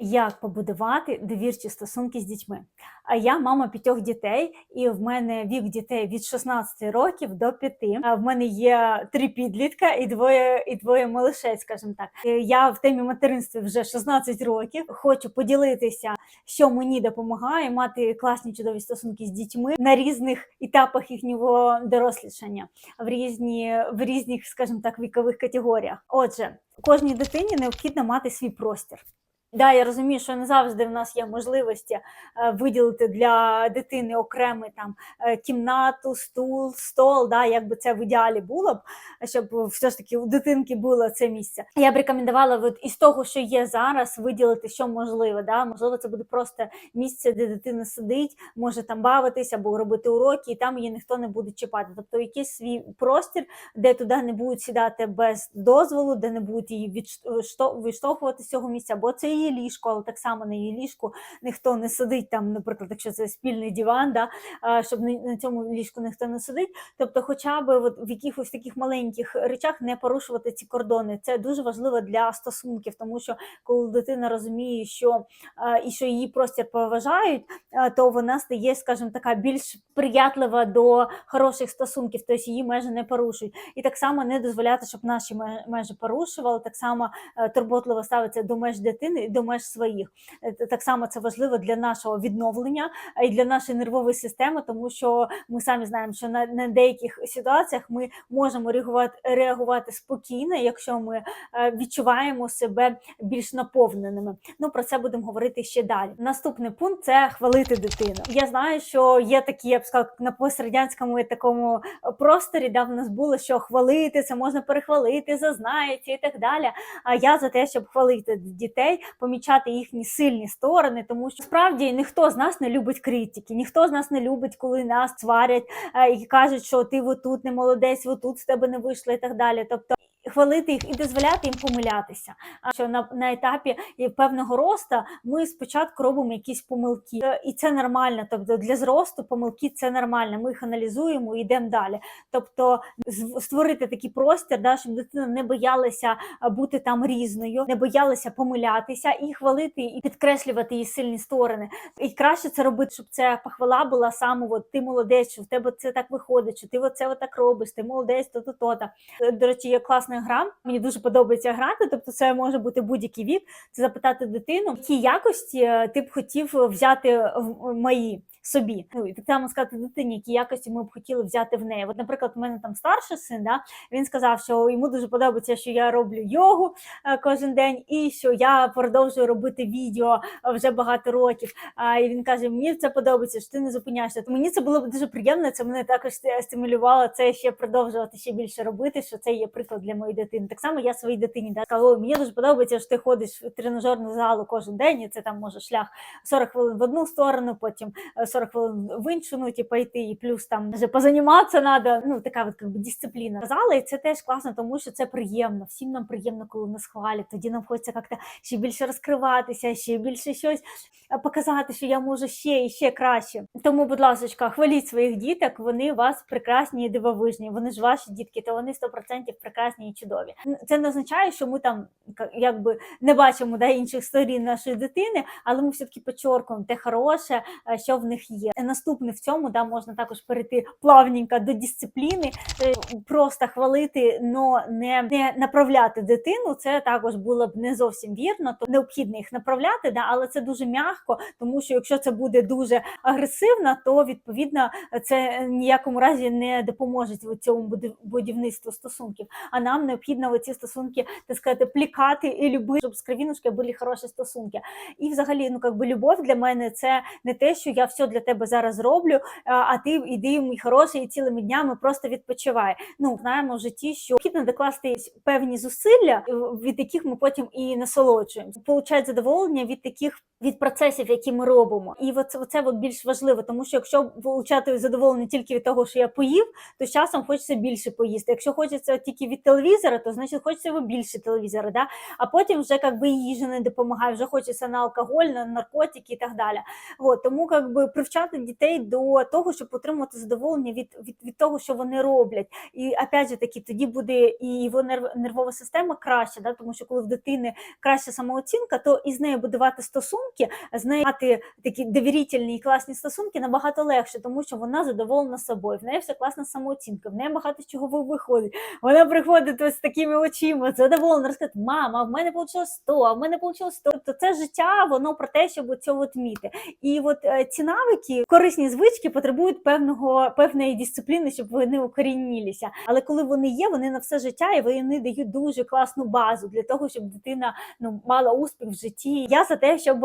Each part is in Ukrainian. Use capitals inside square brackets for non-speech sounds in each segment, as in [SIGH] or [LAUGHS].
Як побудувати довірчі стосунки з дітьми? А я мама п'ятьох дітей, і в мене вік дітей від 16 років до 5. А в мене є три підлітка і двоє і двоє малишей, скажімо так. Е, Я в темі материнства вже 16 років. Хочу поділитися, що мені допомагає мати класні чудові стосунки з дітьми на різних етапах їхнього дорослішання, в різні в різних, скажімо так, вікових категоріях. Отже, кожній дитині необхідно мати свій простір. Да, я розумію, що не завжди в нас є можливості е, виділити для дитини окремий там е, кімнату, стул, стол, да, як би це в ідеалі було б, щоб все ж таки у дитинки було це місце. Я б рекомендувала от, із того, що є зараз, виділити, що можливо. Да? Можливо, це буде просто місце, де дитина сидить, може там бавитись або робити уроки, і там її ніхто не буде чіпати. Тобто якийсь свій простір, де туди не будуть сідати без дозволу, де не будуть її відштовхувати з цього місця, бо це її ліжко, але так само на її ліжку ніхто не сидить там, наприклад, якщо це спільний диван, да, щоб на- цьому ліжку ніхто не сидить. Тобто, хоча б от в якихось таких маленьких речах не порушувати ці кордони. Це дуже важливо для стосунків, тому що коли дитина розуміє, що і що її простір поважають, то вона стає, скажімо, така більш приятлива до хороших стосунків, тобто її межі не порушують. І так само не дозволяти, щоб наші межі порушували, так само е, турботливо ставитися до меж дитини до меж своїх. Е, Так само це важливо для нашого відновлення а й для нашої нервової системи, тому що ми самі знаємо, що на, на деяких ситуаціях ми можемо реагувати, реагувати спокійно, якщо ми е, відчуваємо себе більш наповненими. Ну про це будемо говорити ще далі. Наступний пункт це хвалити дитину. Я знаю, що є такі, я б сказала, на пострадянському такому просторі, де в нас було, що хвалити це можна перехвалити, зазнається і так далі. А я за те, щоб хвалити дітей, помічати їхні сильні сторони, тому що справді ніхто з нас не любить критики, ніхто з нас не любить, коли нас сварять е, і кажуть, що ти отут не молодець, отут з тебе не вийшло і так далі. Тобто хвалити їх і дозволяти їм помилятися. А що на, на етапі певного росту ми спочатку робимо якісь помилки, Е, і це нормально. Тобто для зросту помилки це нормально. Ми їх аналізуємо і йдемо далі. Тобто створити такий простір, да, щоб дитина не боялася бути там різною, не боялася помилятися і хвалити і підкреслювати її сильні сторони. І краще це робити, щоб ця похвала була саме от, ти молодець, що в тебе це так виходить, що ти оце отак робиш, ти молодець, то-то, то-то. Е, До речі, є класна гра. Мені дуже подобається грати. Тобто, це може бути будь-який вік. Це запитати дитину, які якості е, ти б хотів взяти в мої. Собі, ну і так само сказати дитині, які якості ми б хотіли взяти в неї. От, наприклад, у мене там старший син, да, він сказав, що йому дуже подобається, що я роблю йогу е, кожен день, і що я продовжую робити відео е, вже багато років. І він каже: мені це подобається, що ти не зупиняєшся. То мені це було б дуже приємно. Це мене також стимулювало це ще продовжувати ще більше робити. Що це є приклад для моєї дитини. Так само я своїй дитині да, сказала, мені дуже подобається, що ти ходиш в тренажерну залу кожен день, і це там може шлях 40 хвилин в одну сторону, потім е, 40 хвилин в іншу, ну типу, і плюс там вже позаніматися треба. Ну така от как би, дисципліна. Казала, і це теж класно, тому що це приємно. Всім нам приємно, коли нас хвалять. Тоді нам хочеться як-то ще більше розкриватися, ще більше щось е, показати, що я можу ще і ще краще. Тому, будь ласка, хваліть своїх діток, вони у вас прекрасні і дивовижні. Вони ж ваші дітки, то вони 100% прекрасні і чудові. Це не означає, що ми там якби не бачимо да, інших сторін нашої дитини, але ми все-таки підчоркуємо те хороше, е, що в них є. Наступне в цьому да, можна також перейти плавненько до дисципліни, е, просто хвалити, но не, не направляти дитину. Це також було б не зовсім вірно. То необхідно їх направляти, да, але це дуже м'яко, тому що якщо це буде дуже агресивно, то відповідно це ніякому разі не допоможе в цьому будівництву стосунків. А нам необхідно ці стосунки, так сказати, плікати і любити, щоб з кровінушки були хороші стосунки. І взагалі, ну как би любов для мене це не те, що я все для тебе зараз роблю, а- а ти іди мій хороший і цілими днями просто відпочивай. Ну знаємо в житті, що необхідно докласти певні зусилля, е, від яких ми потім і насолоджуємося. Получають задоволення від таких від процесів, які ми робимо. І оце, оце от більш важливо, тому що якщо получати задоволення тільки від того, що я поїв, то з часом хочеться більше поїсти. Якщо хочеться тільки від телевізора, то значить хочеться більше телевізора. Да? А потім вже як би їжа не допомагає, вже хочеться на алкоголь, на наркотики і так далі. От, тому як би привчати дітей до того, щоб отримувати задоволення від, від, від того, що вони роблять. І опять же таки, тоді буде і його нерв, нервова система краща, да? тому що коли в дитини краща самооцінка, то із нею будувати стосунки, з нею мати такі довірительні і класні стосунки набагато легше, тому що вона задоволена собою. В неї все класна самооцінка, в неї багато чого ви- виходить. Вона приходить ось такими очима, задоволена, розказує, мама, в мене вийшло 100, а в мене вийшло 100. Тобто це життя, воно про те, щоб цього от вміти. І от е, ці навики, корисні звички, потребують певного певної дисципліни, щоб вони укорінілися. Але коли вони є, вони на все життя і вони дають дуже класну базу для того, щоб дитина ну мала успіх в житті. Я за те, щоб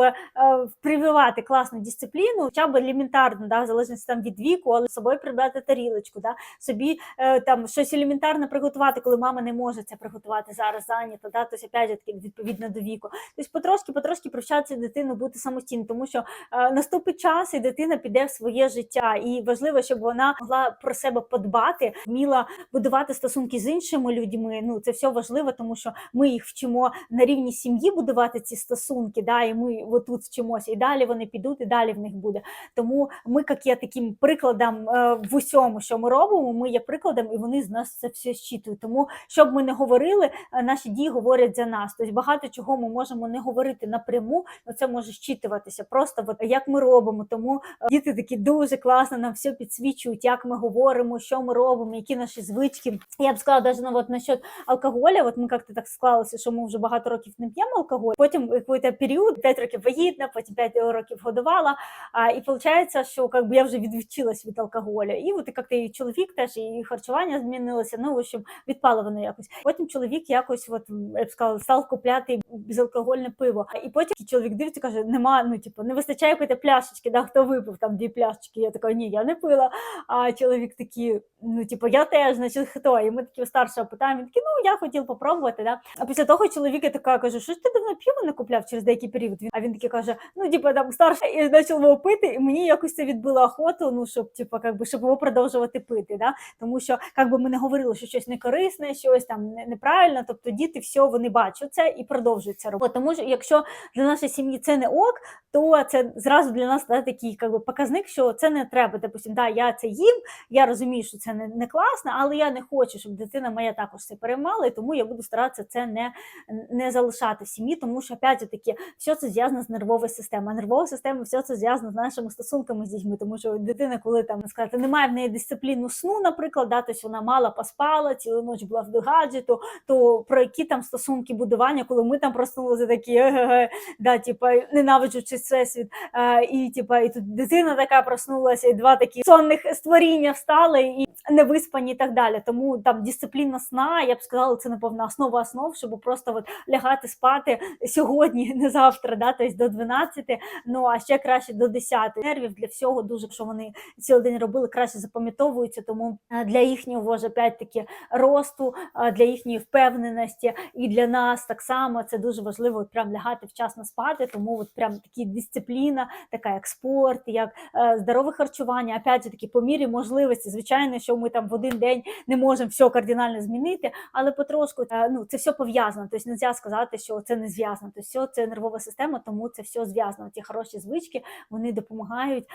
прививати класну дисципліну, хоча б елементарно, да, в залежності там від віку, але з собою прибрати тарілочку, да, собі е, там щось елементарне приготувати, коли мама не може це приготувати зараз зайнята, да, тобто, опять же відповідно до віку. Тобто потрошки, потрошки привчати дитину бути самостійною, тому що е, наступить час, і дитина піде в своє життя. І важливо, щоб вона могла про себе подбати, вміла будувати стосунки з іншими людьми. Ну це все важливо, тому що ми їх вчимо на рівні сім'ї будувати ці стосунки. Да, і ми отут вчимося, і далі вони підуть, і далі в них буде. Тому ми, як є таким прикладом е, в усьому, що ми робимо, ми є прикладом, і вони з нас це все щитують. Тому щоб ми не говорили, е, наші дії говорять за нас. Тобто багато чого ми можемо не говорити напряму, але це може щитуватися. Просто от, як ми робимо. Тому е, діти такі дуже класно нам все підсвічують, як ми говоримо, що ми робимо, які наші звички. Я б сказала, навіть ну, от насчет алкоголя, от ми як-то так склалося, що ми вже багато років не п'ємо алкоголь. Потім якийсь період, 5 років вагітна, потім 5 років годувала. А, і виходить, що как би, я вже відвчилась від алкоголя. І от як і чоловік теж, і харчування змінилося. Ну, в общем, відпало воно якось. Потім чоловік якось, от, я б сказала, став купляти безалкогольне пиво. І потім чоловік дивиться, каже, нема, ну, типу, не вистачає якоїсь пляшечки, да, хто випив там дві пляшечки. Я така, ні, я не пила. А чоловік такий, ну, типу, я теж, значить, хто? І ми такі старшого питаємо, він такий, ну, я хотів попробувати, да. А після того чоловік я така каже, що ж ти давно пиво не купляв через деякий період? А він такий каже, ну, типу, там старший і почав його пити, і мені якось це відбило охоту, ну, щоб, типу, как би, щоб його продовжувати пити, да. Тому що, як би ми не говорили, що щось некорисне, щось там неправильно, тобто діти все, вони бачать це і продовжують це робити. Тому що якщо для нашої сім'ї це не ок, то це зразу для нас да, такий как би, показник, що це не треба. Допустим, да, я це їм, я розумію, що це не, не класно, але я не хочу, щоб дитина моя також це переймала, і тому я буду старатися це не, не залишати в сім'ї, тому що опять таки все це зв'язано з нервовою системою. А нервова система все це зв'язано з нашими стосунками з дітьми, тому що дитина, коли там сказати, немає в неї дисципліну сну, наприклад, да, тобто вона мало поспала, цілу ніч була в гаджету, то про які там стосунки будування, коли ми там проснулися такі, «Еге-ге», да, типа, ненавиджучи всесвіт, е, і типа, і тут дитина така проснулася, і два такі сонних створіння встали і не виспані і так далі. Тому там дисципліна сна, я б сказала, це напевно основа основ, щоб просто от лягати спати сьогодні, не завтра, да, тобто до 12, ну а ще краще до 10. Нервів для всього дуже, що вони цілий день робили, краще запам'ятовуються, тому е, для їхнього ж опять-таки росту, е, для їхньої впевненості і для нас так само це дуже важливо от прям лягати вчасно спати, тому от прям такі дисципліна, така як спорт, як е, здорове харчування, опять же таки по мірі можливості. Звичайно, що ми там в один день не можемо все кардинально змінити, але потрошку ну це все пов'язано. Тобто не можна сказати, що це не зв'язано. Тобто все це нервова система, тому це все зв'язано. Ті хороші звички вони допомагають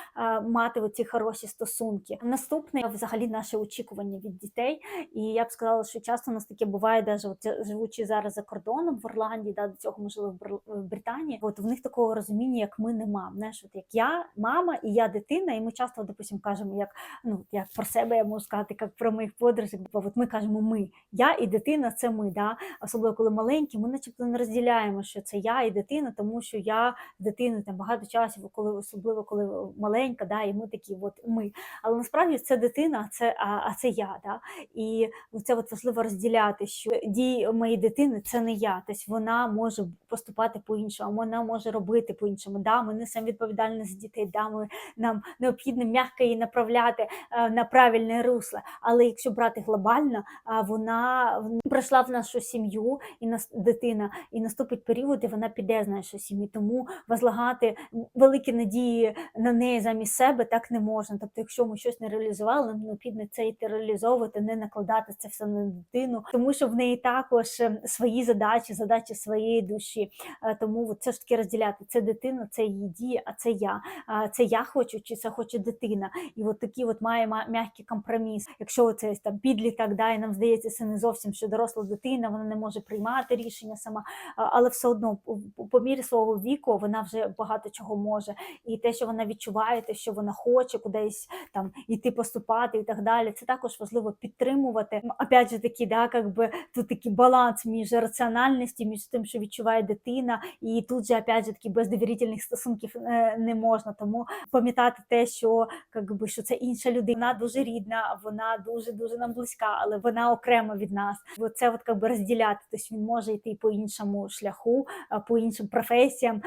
мати оці хороші стосунки. Наступне взагалі наше очікування від дітей. І я б сказала, що часто у нас таке буває, навіть живучи зараз за кордоном в Ірландії, да, до цього ми жили в, Бр- Британії. От в них такого розуміння, як ми не мам. Знаєш, от як я мама і я дитина, і ми часто, допустим, кажемо, як ну як про себе я можу сказати, як про моїх подружок. бо От ми кажемо ми, я і дитина це ми. Да? Особливо коли маленькі, ми начебто не розділяємо, що це я і дитина, тому що я з дитиною там багато часу, коли особливо коли маленька, да, і ми такі, от ми. Але насправді це дитина, це, а, а це я. Да? І це от важливо розділяти, що дії моєї дитини це не я. Тобто вона може поступати по-іншому, вона може робити по-іншому. Да, ми несемо відповідальність за дітей, да, ми, нам необхідно м'яко її направляти е, на правильне русло. Але якщо брати глобально, а вона прийшла в нашу сім'ю і нас дитина, і наступить період, і вона піде з нашої сім'ї. Тому тому возлагати великі надії на неї замість себе так не можна. Тобто, якщо ми щось не реалізували, нам необхідно це йти реалізовувати, не накладати це все на дитину, тому що в неї також е, свої задачі, задачі своєї душі. Е, Тому це ж таки розділяти це дитина, це її дії, а це я. Це я хочу, чи це хоче дитина. І от такий от має ма- м'який компроміс. Якщо це там підліток, да, і нам здається, це не зовсім що доросла дитина, вона не може приймати рішення сама, але все одно по мірі свого віку вона вже багато чого може. І те, що вона відчуває, те, що вона хоче кудись там іти поступати і так далі. Це також важливо підтримувати. Опять же таки, да, как би тут такий баланс між раціональністю, між тим, що відчуває дитина, і тут же опять же таки без довірительних стосунків е, не можна. Тому пам'ятати те, що как би, що це інша людина, вона дуже рідна, вона дуже дуже нам близька, але вона окремо від нас. Це от как би розділяти. Тобто він може йти по іншому шляху, по іншим професіям,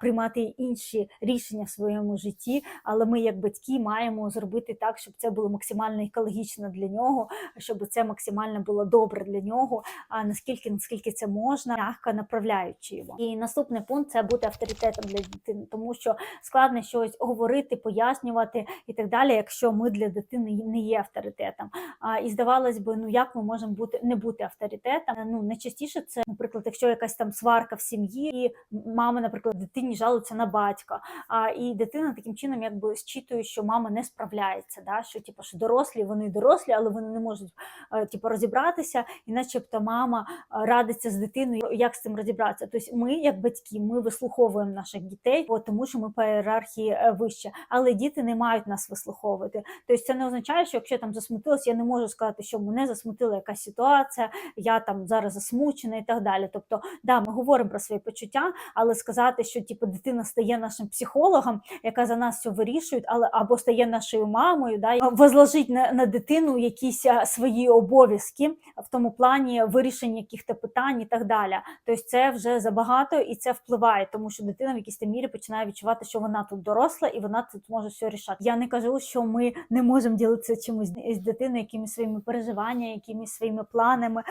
приймати інші рішення в своєму житті. Але ми, як батьки, маємо зробити так, щоб це було максимально екологічно для нього, щоб це максимально було добре для нього. А наскільки наскільки це можна, м'яко направляючи його. І наступний пункт це бути авторитетом для дитини, тому що складно щось говорити, пояснювати і так далі, якщо ми для дитини не є авторитетом. А, і здавалось би, ну як ми можемо бути не бути авторитетом? Ну найчастіше це, наприклад, якщо якась там сварка в сім'ї, і мама, наприклад, дитині жалується на батька. А і дитина таким чином якби зчитує, що мама не справляється, да? що типу, що дорослі, вони дорослі, але вони не можуть е, типу, розібратися, і начебто мама е, радиться з дитиною, як з цим розібратися. Тобто ми, як батьки, ми вислуховуємо наших дітей, бо тому що ми по ієрархії е, вище, але діти не мають нас вислуховувати. Тобто це не означає, що якщо там засмутилась, я не можу сказати, що мене засмутила якась ситуація, я там зараз засмучена і так далі. Тобто, да, ми говоримо про свої почуття, але сказати, що типу дитина стає нашим психологом, яка за нас все вирішує, але або стає нашою мамою, да, возложить на, на дитину якісь свої обов'язки в тому плані вирішення якихось питань і так далі. Тобто це вже забагато і це впливає, тому що дитина в якійсь мірі починає відчувати, що вона тут доросла і вона тут може все рішати. Я не кажу, що ми не можемо ділитися чимось з дитиною, якимись своїми переживаннями, якимись своїми планами,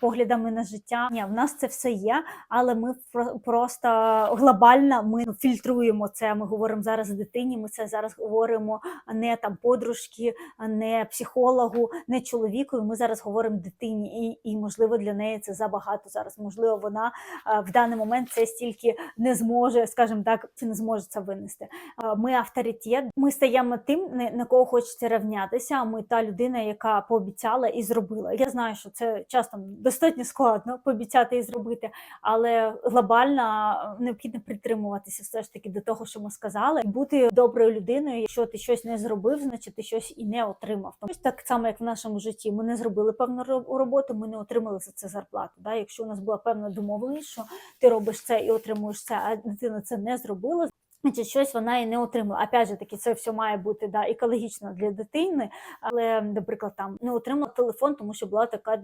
поглядами на життя. Ні, в нас це все є, але ми про- просто глобально ми фільтруємо це. Ми говоримо зараз дитині. Ми це зараз говоримо не там подружки, не психологу, не чоловіку. Ми зараз говоримо дитині, і, і можливо для неї це забагато зараз. Можливо, вона в даний момент це стільки не зможе, скажімо так, чи не зможе це винести. Ми авторитет, ми стаємо тим, на- кого хочеться рівнятися. Ми та людина, яка пообіцяла і зробила. Я знаю, що це часто достатньо складно пообіцяти і зробити, але глобально необхідно притримуватися все ж таки до того, що ми сказали, бути доброю людиною. Якщо ти щось не зробив, значить ти щось і не отримав. Тому так само, як в нашому житті, ми не зробили певну ро- роботу, ми не отримали за це зарплату. Да? Якщо у нас була певна домовленість, що ти робиш це і отримуєш це, а дитина це не зробила. Значить, щось вона і не отримала. Опять же таки, це все має бути да, екологічно для дитини, але, наприклад, там не отримала телефон, тому що була така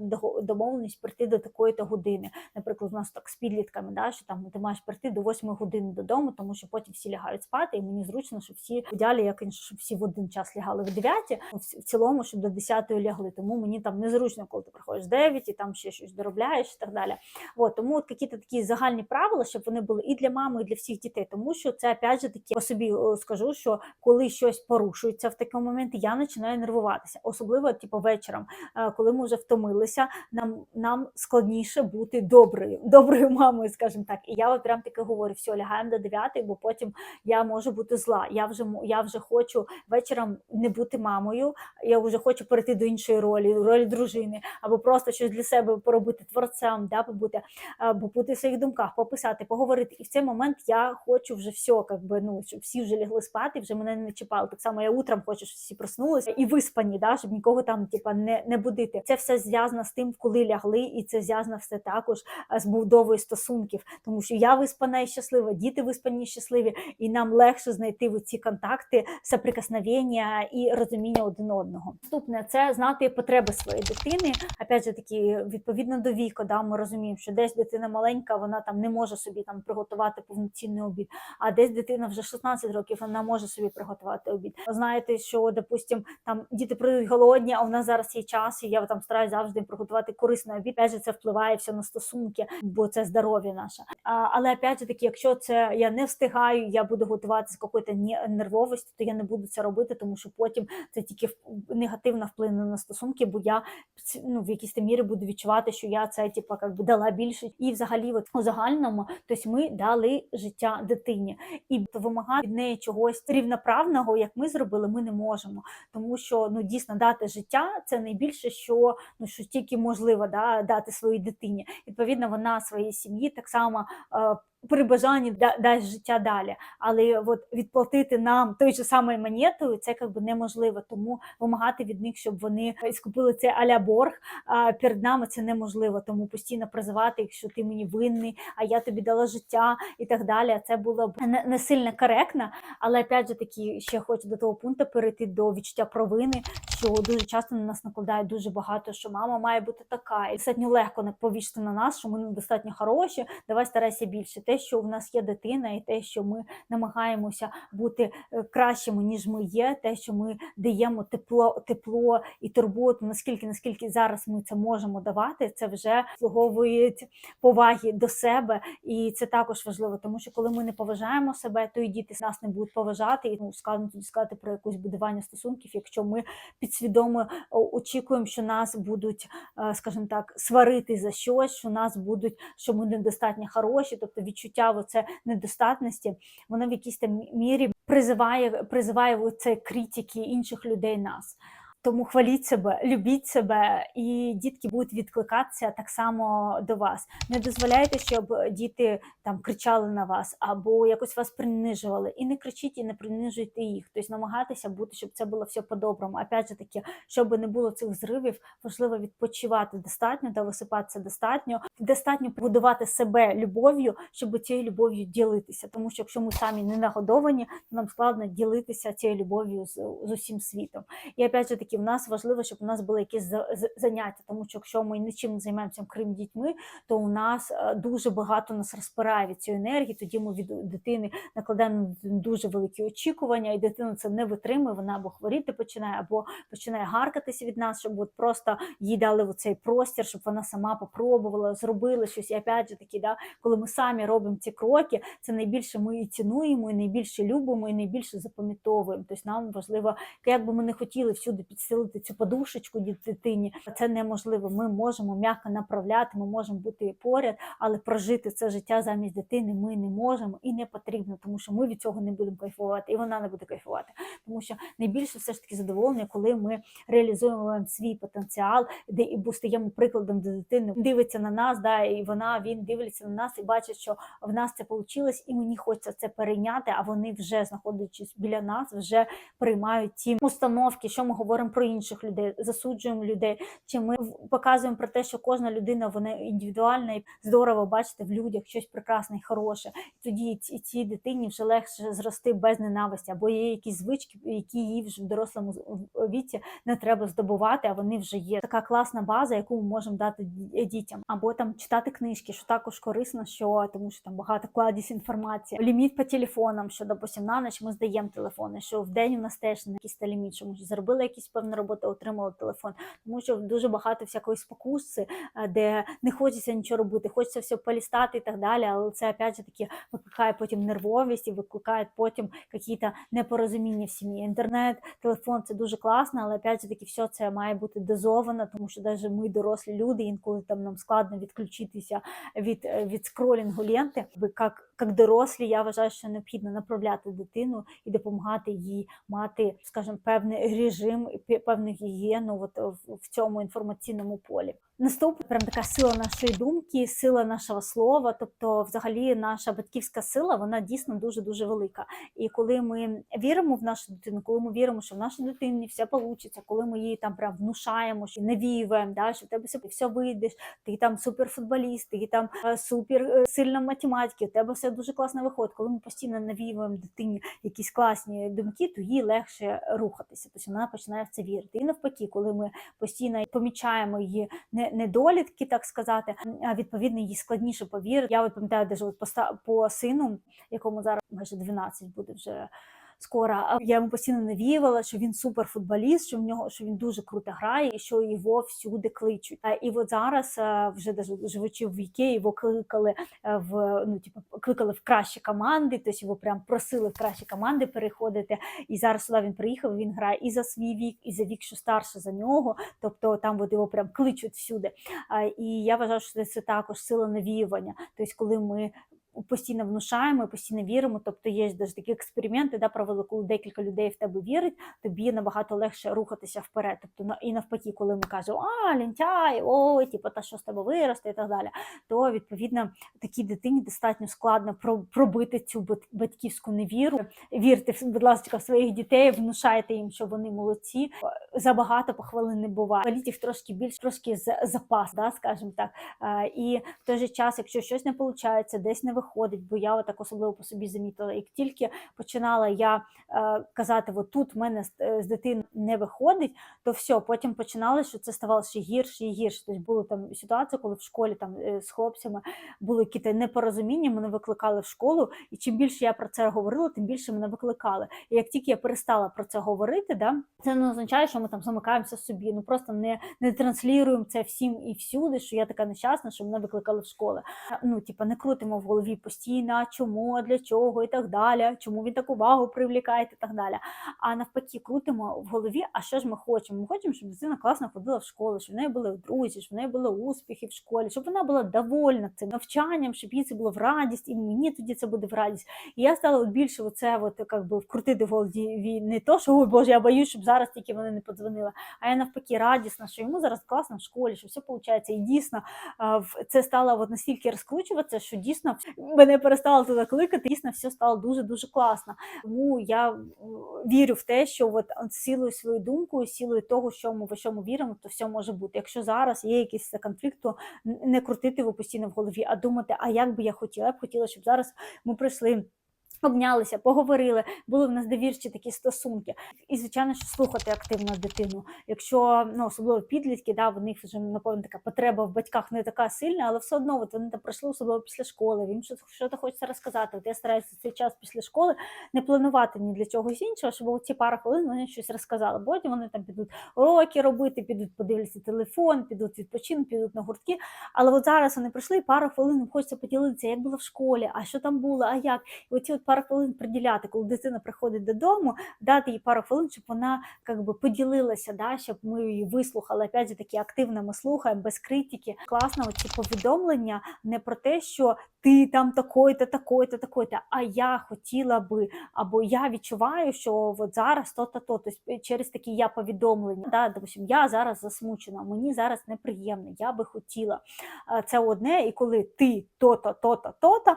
домовленість прийти до такої то години. Наприклад, у нас так з підлітками, да, що там ти маєш прийти до 8 години додому, тому що потім всі лягають спати, і мені зручно, щоб всі ідеалі, як інше, щоб всі в один час лягали в 9, в в цілому, щоб до 10 лягли. Тому мені там незручно, коли ти приходиш в 9 і там ще щось доробляєш і так далі. От, тому от якісь такі загальні правила, щоб вони були і для мами, і для всіх дітей, тому що це опять же таки по собі скажу, що коли щось порушується в такий момент, я починаю нервуватися, особливо типу вечором, е, коли ми вже втомилися. Нам нам складніше бути доброю, [LAUGHS] доброю мамою, скажімо так. І я от прям таки говорю: все, лягаємо до 9, бо потім я можу бути зла. Я вже я вже хочу вечором не бути мамою. Я вже хочу перейти до іншої ролі, ролі дружини, або просто щось для себе поробити творцем, да, побути або бути в своїх думках, пописати, поговорити. І в цей момент я хочу вже все, как би, ну, щоб всі вже лягли спати, вже мене не чіпали. Так само я утром хочу, щоб всі проснулися і виспані, да, щоб нікого там типа, не, не будити. Це все зв'язано з тим, коли лягли, і це зв'язано все також з будовою стосунків, тому що я виспана і щаслива, діти виспані і щасливі, і нам легше знайти ці контакти, соприкосновення і розуміння один одного. Наступне це знати потреби своєї дитини. Опять же таки, відповідно до віку, да, ми розуміємо, що десь дитина маленька, вона там не може собі там приготувати повноцінний обід, а десь дитина вже 16 років, вона може собі приготувати обід. Знаєте, що допустим, там діти прийдуть голодні, а у нас зараз є час, і я там стараюсь завжди приготувати корисний обід. Же, це впливає все на стосунки, бо це здоров'я наше. А, але опять же таки, якщо це я не встигаю, я буду готувати з якоюсь нервовістю, то я не буду це робити, тому що потім це тільки в- негативно вплине на стосунки, бо я ну, в якійсь мірі буду відчувати, що я це типу, як дала більше. І взагалі, от у загальному, тобто ми дали життя дитині, і вимагати від неї чогось рівноправного, як ми зробили, ми не можемо. Тому що ну дійсно дати життя це найбільше, що ну що тільки можливо да, дати своїй дитині. Відповідно, вона своїй сім'ї так само. При бажанні да- дасть життя далі, але от відплатити нам той же самою монетою, це якби неможливо. Тому вимагати від них, щоб вони скупили це аля борг. Перед нами це неможливо. Тому постійно призивати, якщо ти мені винний, а я тобі дала життя і так далі. Це було б не, сильно коректно. Але опять же таки, ще хочу до того пункту перейти до відчуття провини, що дуже часто на нас накладають дуже багато, що мама має бути така, і достатньо легко повісти на нас, що ми недостатньо хороші. Давай старайся більше. Те, що в нас є дитина, і те, що ми намагаємося бути е, кращими, ніж ми є, те, що ми даємо тепло, тепло і турботу, наскільки наскільки зараз ми це можемо давати, це вже слуговує поваги до себе, і це також важливо, тому що коли ми не поважаємо себе, то і діти нас не будуть поважати, і ну складно тоді сказати про якусь будування стосунків, якщо ми підсвідомо очікуємо, що нас будуть, е, скажімо так, сварити за щось, що нас будуть, що ми недостатньо хороші, тобто відчуття оце недостатності, воно в якійсь там мірі призиває, призиває це критики інших людей нас. Тому хваліть себе, любіть себе, і дітки будуть відкликатися так само до вас. Не дозволяйте, щоб діти там кричали на вас або якось вас принижували. І не кричіть, і не принижуйте їх. Тобто намагатися бути, щоб це було все по-доброму. Опять же таки, щоб не було цих зривів, важливо відпочивати достатньо та висипатися достатньо. Достатньо будувати себе любов'ю, щоб цією любов'ю ділитися. Тому що якщо ми самі не нагодовані, то нам складно ділитися цією любов'ю з, з усім світом. І опять же таки, в нас важливо, щоб у нас були якісь за- за- заняття, тому що якщо ми нічим не займаємося, крім дітьми, то у нас е, дуже багато нас розпирає від цієї енергії. Тоді ми від дитини накладаємо на дуже великі очікування, і дитина це не витримує. Вона або хворіти починає, або починає гаркатися від нас, щоб от просто їй дали цей простір, щоб вона сама попробувала, зробила щось. І опять же таки, да, коли ми самі робимо ці кроки, це найбільше ми і цінуємо, і найбільше любимо, і найбільше запам'ятовуємо. Тобто нам важливо, як би ми не хотіли всюди підсилити цю подушечку дитині, це неможливо. Ми можемо м'яко направляти, ми можемо бути поряд, але прожити це життя замість дитини ми не можемо і не потрібно, тому що ми від цього не будемо кайфувати, і вона не буде кайфувати. Тому що найбільше все ж таки задоволення, коли ми реалізуємо свій потенціал, де і стаємо прикладом до дитини, дивиться на нас, да, і вона він дивиться на нас і бачить, що в нас це вийшло, і мені хочеться це перейняти. А вони вже знаходячись біля нас, вже приймають ті установки, що ми говоримо про інших людей, засуджуємо людей. Чи ми показуємо про те, що кожна людина вона індивідуальна і здорово бачити в людях щось прекрасне і хороше. Тоді ці- цій дитині вже легше зрости без ненависті, або є якісь звички, які їй вже в дорослому віці не треба здобувати, а вони вже є. Така класна база, яку ми можемо дати дітям, або там читати книжки, що також корисно, що тому що там багато кладість інформації. Ліміт по телефонам, що допустим, на ніч ми здаємо телефони, що в день у нас теж не якийсь ліміт, що ми зробили якісь певну роботу, отримали телефон. Тому що дуже багато всякої спокуси, е, де не хочеться нічого робити, хочеться все полістати і так далі. Але це опять же таки викликає потім нервовість і викликає потім якісь непорозуміння в сім'ї. Інтернет, телефон це дуже класно, але опять же таки все це має бути дозовано, тому що навіть ми дорослі люди, інколи там нам складно відключитися від, е, від скролінгу ленти. Як, як дорослі, я вважаю, що необхідно направляти дитину і допомагати їй мати, скажімо, певний режим, певну гігієну от в цьому інформаційному полі. Наступна прям така сила нашої думки, сила нашого слова. Тобто, взагалі, наша батьківська сила вона дійсно дуже дуже велика. І коли ми віримо в нашу дитину, коли ми віримо, що в нашій дитині все вийде, коли ми її там прям внушаємо, що навіюємо, да, що в тебе все, все вийдеш, ти там суперфутболіст, ти там е, супер е, сильна в математиці, у тебе все дуже класно виходить. Коли ми постійно навіюємо дитині якісь класні думки, то їй легше рухатися. Тобто вона починає в це вірити. І навпаки, коли ми постійно помічаємо її не- недолітки, так сказати. А відповідно їй складніше повірити. Я от пам'ятаю, де по сину, якому зараз майже 12 буде вже. Скоро я йому постійно навіювала, що він суперфутболіст, що в нього що він дуже круто грає, і що його всюди кличуть. І от зараз вже живучи в віки, його кликали в ну, типу, кликали в кращі команди, тобто його прям просили в кращі команди переходити. І зараз сюди він приїхав. Він грає і за свій вік, і за вік, що старше за нього. Тобто там от його прям кличуть всюди. І я вважаю, що це також сила навіювання. Тобто, коли ми постійно внушаємо, постійно віримо. Тобто є навіть такі експерименти, да, провели, коли декілька людей в тебе вірить, тобі набагато легше рухатися вперед. Тобто і навпаки, коли ми кажемо, а лінтяй, ой, типу, та що з тебе виросте і так далі, то відповідно такій дитині достатньо складно пробити цю батьківську невіру. Вірте, будь ласка, в своїх дітей, внушайте їм, що вони молодці. Забагато похвали не буває. Валіть трошки більш, трошки запас, да, скажімо так. І в той же час, якщо щось не виходить, десь не виходить, бо я отак особливо по собі замітила, як тільки починала я е, казати, от тут в мене з, е, з дитиною не виходить, то все, потім починали, що це ставало ще гірше і гірше. Тобто були там ситуації, коли в школі там е, з хлопцями були якісь непорозуміння, мене викликали в школу, і чим більше я про це говорила, тим більше мене викликали. І як тільки я перестала про це говорити, да, це не означає, що ми там замикаємося собі. Ну просто не, не транслюємо це всім і всюди, що я така нещасна, що мене викликали в школи. Ну, типа, не крутимо в голові постійно, чому, для чого і так далі, чому він так увагу привлікає і так далі. А навпаки, крутимо в голові, а що ж ми хочемо? Ми хочемо, щоб дитина класно ходила в школу, щоб в неї були друзі, щоб в неї були успіхи в школі, щоб вона була довольна цим навчанням, щоб їй це було в радість, і мені тоді це буде в радість. І я стала більше оце от, би, вкрутити в голові не то, що ой Боже, я боюсь, щоб зараз тільки вони не подзвонили, а я навпаки радісна, що йому зараз класно в школі, що все виходить. І дійсно це стало от настільки розкручуватися, що дійсно мене перестало туди кликати. Дійсно, все стало дуже дуже класно. Тому я вірю в те, що от силою своєю думкою, силою того, що ми в що ми віримо, то все може бути. Якщо зараз є якийсь конфлікт, то не крутити його постійно в голові, а думати, а як би я хотіла, я б хотіла, щоб зараз ми прийшли. Обнялися, поговорили, були в нас довірчі такі стосунки. І, звичайно, що слухати активно дитину. Якщо ну, особливо підлітки, да, в них вже напевно така потреба в батьках не така сильна, але все одно от вони там пройшли особливо після школи. Їм щось що то хочеться розказати. От я стараюся цей час після школи не планувати ні для чогось іншого, щоб ці пара хвилин вони щось розказали. Потім вони там підуть уроки робити, підуть подивляться телефон, підуть відпочинок, підуть на гуртки. Але от зараз вони прийшли, і пару хвилин хочеться поділитися, як було в школі, а що там було, а як. І оці от пару хвилин приділяти, коли дитина приходить додому, дати їй пару хвилин, щоб вона как би поділилася, да, щоб ми її вислухали. Опять же таки активно ми слухаємо, без критики. Класно, оці повідомлення не про те, що ти там такой-то, такой-то, такой-то, а я хотіла би, або я відчуваю, що от зараз то-то, то. Тобто через такі я повідомлення. Да, допустим, я зараз засмучена, мені зараз неприємно, я би хотіла. Це одне, і коли ти то-то, то-то, то-то,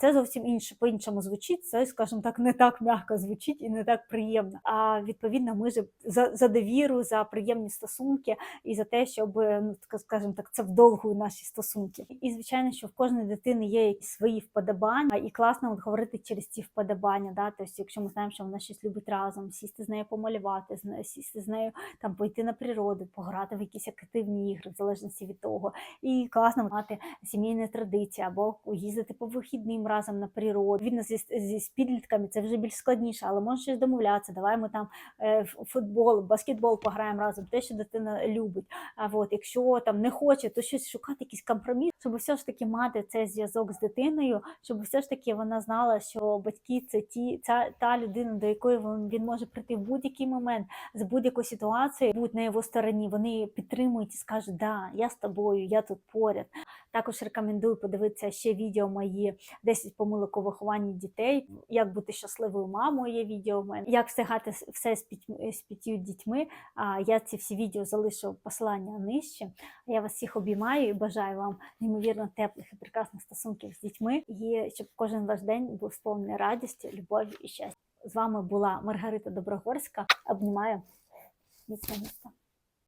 це зовсім інше, по-іншому звучить. Це, скажімо так, не так м'яко звучить і не так приємно. А відповідно, ми ж за, за довіру, за приємні стосунки і за те, щоб ну так скажімо так, це вдовгує наші стосунки. І звичайно, що в кожної дитини є якісь свої вподобання, і класно от говорити через ці вподобання. Да? Тобто, якщо ми знаємо, що вона щось любить разом, сісти з нею помалювати, сісти з нею там пойти на природу, пограти в якісь активні ігри, в залежності від того. І класно мати сімейні традиції або їздити по вихідним разом на природу. Відно зі, з підлітками це вже більш складніше, але можна щось домовлятися. Давай ми там е, футбол, баскетбол пограємо разом, те, що дитина любить. А от якщо там не хоче, то щось шукати якийсь компроміс, щоб все ж таки мати цей зв'язок з дитиною, щоб все ж таки вона знала, що батьки це ті, ця та людина, до якої він, може прийти в будь-який момент з будь-якої ситуації, будь на його стороні. Вони підтримують і скажуть, да, я з тобою, я тут поряд. Також рекомендую подивитися ще відео мої 10 помилок у вихованні дітей, як бути щасливою мамою. Є відео в мене, як встигати все з п'ятьми з п'ятью дітьми. А я ці всі відео залишу посилання нижче. Я вас всіх обіймаю і бажаю вам неймовірно теплих і прекрасних стосунків з дітьми, і щоб кожен ваш день був сповнений радістю, любові і щастя. З вами була Маргарита Доброгорська. Обнімаю міцне місто.